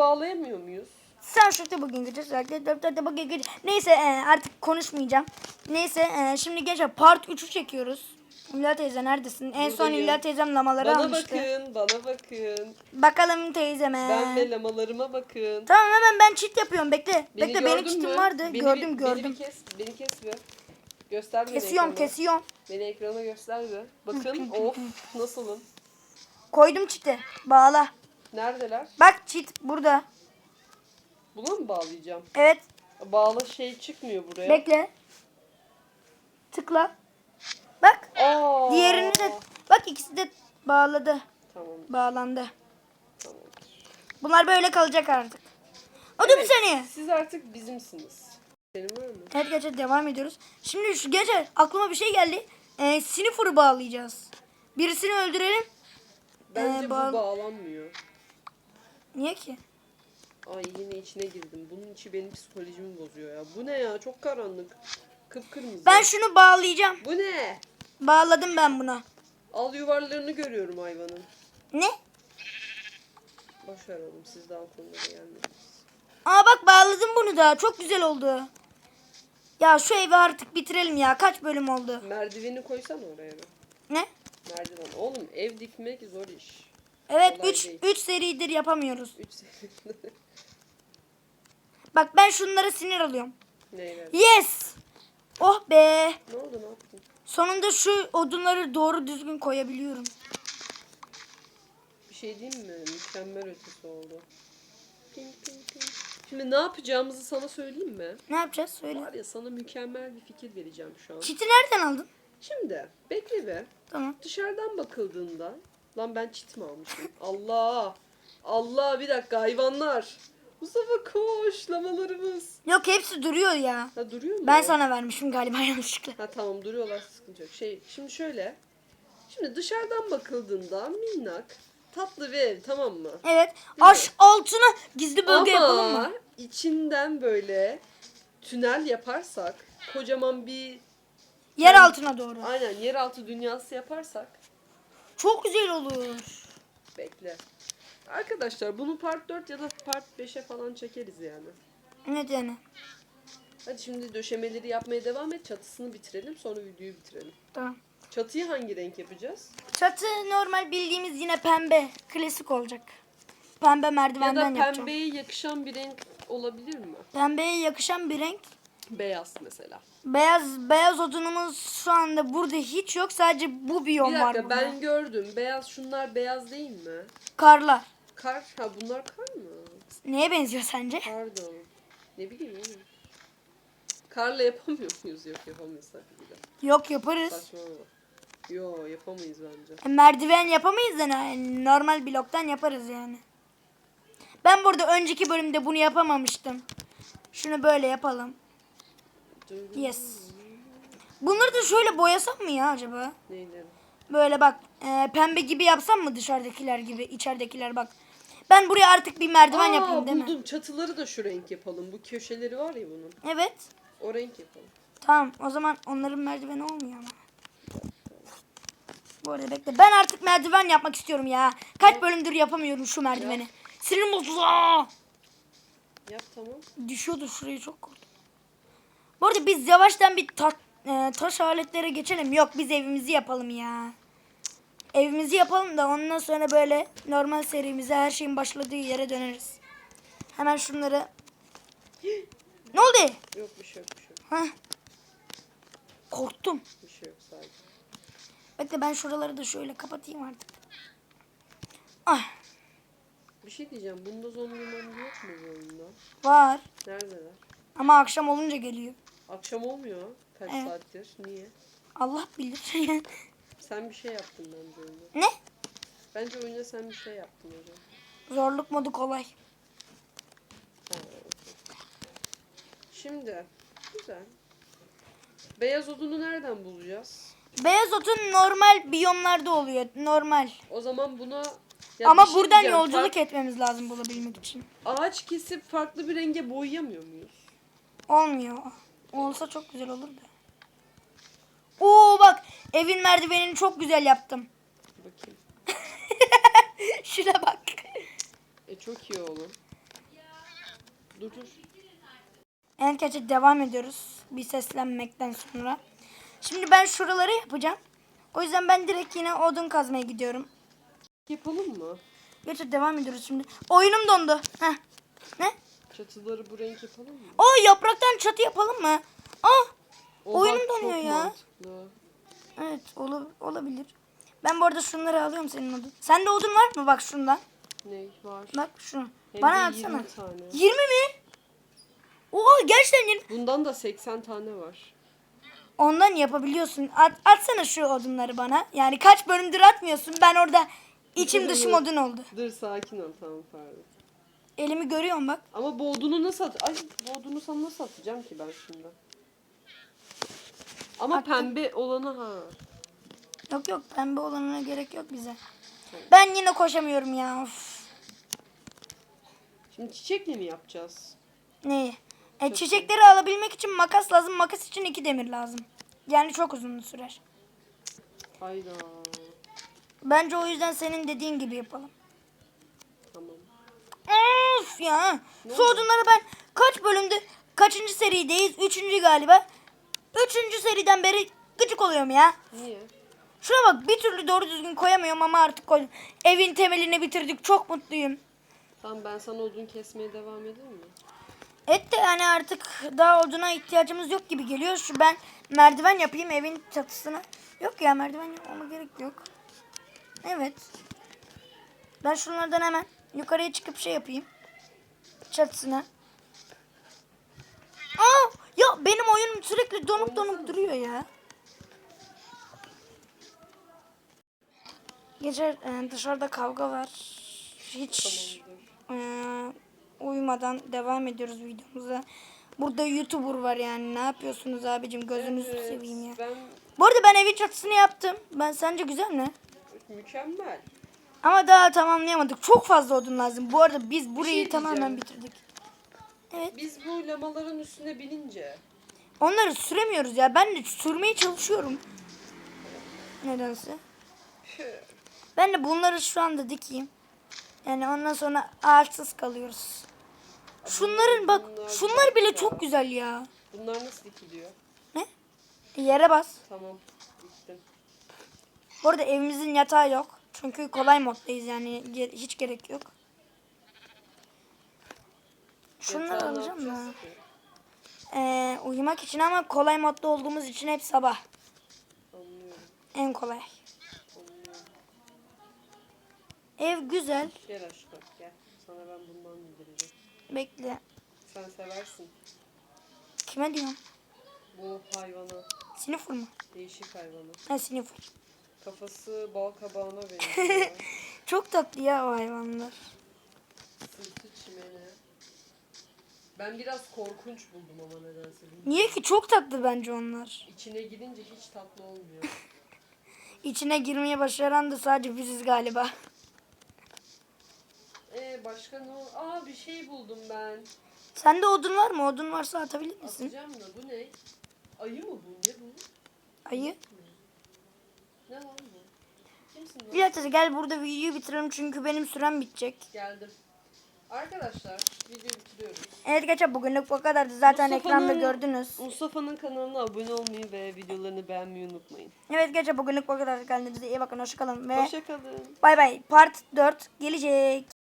bağlayamıyor muyuz? Sen şurada bugün gideceğiz. Dörtte bugün gideceğiz. Neyse e, artık konuşmayacağım. Neyse e, şimdi gençler part 3'ü çekiyoruz. Hülya teyze neredesin? En son Buradayım. Hülya teyzem lamaları Bana almıştı. bakın, bana bakın. Bakalım teyzeme. Ben ve lamalarıma bakın. Tamam hemen ben cheat yapıyorum bekle. Beni bekle benim mü? vardı. Beni gördüm bir, gördüm. Beni bir kes, beni kes bir. Göster beni kesiyorum ekrana. kesiyorum. Beni ekrana göster bir. Bakın of nasılım. Koydum cheat'i. Bağla. Neredeler? Bak cheat burada. Buna mı bağlayacağım? Evet Bağla şey çıkmıyor buraya. bekle. Tıkla. Bak. Aa, Diğerini de bak ikisi de bağladı. Tamam, Bağlandı. tamam. Bunlar böyle kalacak artık. O da bir saniye. Siz artık bizimsiniz. Senin var mı? Evet gece devam ediyoruz. Şimdi şu gece aklıma bir şey geldi. Ee, Sniffer'ı bağlayacağız. Birisini öldürelim. Bence Ee, bu bağ- bağlanmıyor. Niye ki? Ay yine içine girdim. Bunun içi benim psikolojimi bozuyor ya. Bu ne ya? Çok karanlık. Kıpkırmızı. Ben şunu bağlayacağım. Bu ne? Bağladım ben buna. Al yuvarlarını görüyorum hayvanın. Ne? Boş ver oğlum siz daha konulara gelmediniz. Aa bak bağladım bunu da. Çok güzel oldu. Ya şu evi artık bitirelim ya. Kaç bölüm oldu? Merdiveni koysana oraya bir. Ne? Merdiven. Oğlum ev dikmek zor iş. Evet Kolay 3 değil. 3 seridir yapamıyoruz. Üç sene. Bak ben şunlara sinir alıyorum. Neyle? Yes! Oh be! Ne oldu ne yaptın? Sonunda şu odunları doğru düzgün koyabiliyorum. Bir şey diyeyim mi? Mükemmel ötesi oldu. Ping ping ping. Şimdi ne yapacağımızı sana söyleyeyim mi? Ne yapacağız? Söyle. Var ya sana mükemmel bir fikir vereceğim şu an. Çiti nereden aldın? Şimdi bekle be. Tamam. Dışarıdan bakıldığında lan ben çit mi almışım? Allah! Allah bir dakika hayvanlar. Mustafa koş lamalarımız. Yok hepsi duruyor ya. Ha duruyor mu? Ben sana vermişim galiba yanlışlıkla. Ha tamam duruyorlar sıkıntı yok. Şey şimdi şöyle. Şimdi dışarıdan bakıldığında minnak tatlı bir ev tamam mı? Evet. Aş altına gizli bölge Ama yapalım mı? içinden böyle tünel yaparsak kocaman bir Yer altına doğru. aynen yeraltı dünyası yaparsak Çok güzel olur. bekle. Arkadaşlar bunu part 4 ya da part 5'e falan çekeriz yani. Evet yani. Hadi şimdi döşemeleri yapmaya devam et. Çatısını bitirelim sonra videoyu bitirelim. Tamam. Çatıyı hangi renk yapacağız? Çatı normal bildiğimiz yine pembe. Klasik olacak. Pembe Ya merdivenden da yapacağım. pembeye yakışan bir renk olabilir mi? Pembeye yakışan bir renk. Beyaz mesela. Beyaz beyaz odunumuz şu anda burada hiç yok. Sadece bu biyom Bir var dakika burada. ben gördüm. Beyaz şunlar beyaz değil mi? Karlar. Kar. Ha bunlar kar mı? Neye benziyor sence? Pardon. Ne bileyim oğlum. Karla yapamıyor muyuz? Yok yapamayız tabii ki de. Yok yaparız. Saçmalama. Yo yapamayız bence. E, Merdiven yapamayız da ne- normal bloktan yaparız yani. Ben burada önceki bölümde bunu yapamamıştım. Şunu böyle yapalım. Yes. Bunları da şöyle boyasam mı ya acaba? Neyleri? Böyle bak e, pembe gibi yapsam mı dışarıdakiler gibi içeridekiler bak. Ben buraya artık bir merdiven Aa, yapayım değil mi? buldum. Çatıları da şu renk yapalım. Bu köşeleri var ya bunun. Evet. O renk yapalım. Tamam o zaman onların merdiveni olmuyor ama. Bu arada bekle. Ben artık merdiven yapmak istiyorum ya. Kaç bölümdür yapamıyorum şu merdiveni. Sinirim bozuldu. Yap tamam. Düşüyordu şurayı çok korktum. Bu arada biz yavaştan bir ta- e, taş aletlere geçelim. Yok biz evimizi yapalım ya. Evimizi yapalım da ondan sonra böyle normal serimize her şeyin başladığı yere döneriz. Hemen şunları... ne oldu? Yok bir şey yok bir şey yok. Heh. Korktum. Bir şey yok sadece. Bekle ben şuraları da şöyle kapatayım artık. Ah Bir şey diyeceğim. Bunda zombi mombi yok mu bu oyunda? var. Neredeler? Ama akşam olunca geliyor. Akşam olmuyor. Kaç Evet. saattir? Niye? Allah bilir. Sen bir şey yaptın bence oyunda. ne? Bence oyunda sen bir şey yaptın hocam. Zorluk modu kolay. Ha, okey. Şimdi güzel. Beyaz odunu nereden bulacağız? Beyaz otun normal biyomlarda oluyor. Normal. O zaman buna Ya Ama bir şey buradan diyeceğim, yolculuk fark- etmemiz lazım bulabilmek için. Ağaç kesip farklı bir renge boyayamıyor muyuz? Olmuyor. Olsa çok güzel olurdu. Oo bak evin merdivenini çok güzel yaptım. Bakayım. Şuna bak. E çok iyi oğlum. Dur dur. En kötü devam ediyoruz. Bir seslenmekten sonra. Şimdi ben şuraları yapacağım. O yüzden ben direkt yine odun kazmaya gidiyorum. Yapalım mı? Gerçi devam ediyoruz şimdi. Oyunum dondu. Heh. Ne? Çatıları bu renk yapalım mı? Aa yapraktan çatı yapalım mı? Aa O Oyunum donuyor ya. mantıklı. evet ola- olabilir. Ben bu arada şunları alıyorum senin odun. Sende odun var mı? Bak şundan. Ne var? Bak şunu. Hem Bana atsana. 20 tane. 20 mi? Oha gerçekten 20. Bundan da 80 tane var. Ondan yapabiliyorsun. At, atsana şu odunları bana. Yani kaç bölümdür atmıyorsun. Ben orada içim dışım odun oldu. Dur sakin ol tamam pardon. Elimi görüyorum bak. Ama bu odunu nasıl at? Ay bu odunu sana nasıl atacağım ki ben şimdi? Ama Attım. pembe olanı ha. Yok yok pembe olanına gerek yok bize. Ben yine koşamıyorum ya. Of. Şimdi çiçekle mi yapacağız? Neyi? E, çiçekleri alabilmek için makas lazım. Makas için iki demir lazım. Yani çok uzun sürer. Hayda. Bence o yüzden senin dediğin gibi yapalım. Of ya. Şu odunları ben kaç bölümde kaçıncı serideyiz? Üçüncü galiba. Üçüncü seriden beri gıcık oluyorum ya. Niye? Şuna bak bir türlü doğru düzgün koyamıyorum ama artık koydum. Evin temelini bitirdik. Çok mutluyum. Tamam ben sana odun kesmeye devam edeyim mi? Et de yani artık daha oduna ihtiyacımız yok gibi geliyor. Şu ben merdiven yapayım evin çatısına. Yok ya merdiven yapmama gerek yok. Evet. Ben şunlardan hemen yukarıya çıkıp şey yapayım. Çatısına. Aa, ya benim oyunum sürekli donup donup duruyor ya. Gece e, dışarıda kavga var. Hiç ee, uyumadan devam ediyoruz videomuza. Burada YouTuber var yani. Ne yapıyorsunuz abicim? Gözünüzü Evet, seveyim ya. Ben Bu arada ben evin çatısını yaptım. Ben sence güzel mi? mükemmel. Ama daha tamamlayamadık. Çok fazla odun lazım. Bu arada biz burayı şey tamamen bitirdik. Evet. Biz bu lamaların üstüne binince Onları süremiyoruz ya. Ben de sürmeye çalışıyorum. Nedense. Ben de bunları şu anda dikeyim. Yani ondan sonra ağaçsız kalıyoruz. Şunların bak, bunlar şunlar bile çok güzel ya. bunlar nasıl dikiliyor? Ne? Yere bas. Tamam. Diktim. Bu arada evimizin yatağı yok. Çünkü kolay moddayız yani hiç gerek yok. Şunları alacağım mı? Ee, uyumak için ama kolay modda olduğumuz için hep sabah. Anlıyorum. En kolay. Anlıyorum. Ev güzel. Gel aşkım gel. Sana ben bundan yedireceğim. Bekle. Sen seversin. Kime diyorum? Bu hayvanı. Sinifur mu? Değişik hayvanı. Ha sinifur. Kafası bal kabağına benziyor. Çok tatlı ya o hayvanlar. Sırtı çimene. Ben biraz korkunç buldum ama nedense. bilmiyorum. Niye ki? Çok tatlı bence onlar. İçine gidince hiç tatlı olmuyor. İçine girmeye başaran da sadece biziz galiba. Ee başka ne ol? Aa bir şey buldum ben. Sende odun var mı? Odun varsa atabilir misin? Atacağım da bu ne? Ayı mı bu? Ne bu? Ayı. Ne lan bu? Kimsin lan? Bir dakika gel burada videoyu bitirelim çünkü benim sürem bitecek. Geldim. Arkadaşlar video bitiriyoruz. Evet geçen bugünlük bu kadardı. Zaten ekranda gördünüz. Mustafa'nın kanalına abone olmayı ve videolarını beğenmeyi unutmayın. Evet geçen bugünlük bu kadar. Kendinize iyi bakın. Hoşçakalın ve Hoşçakalın. bay bay. Part 4 gelecek.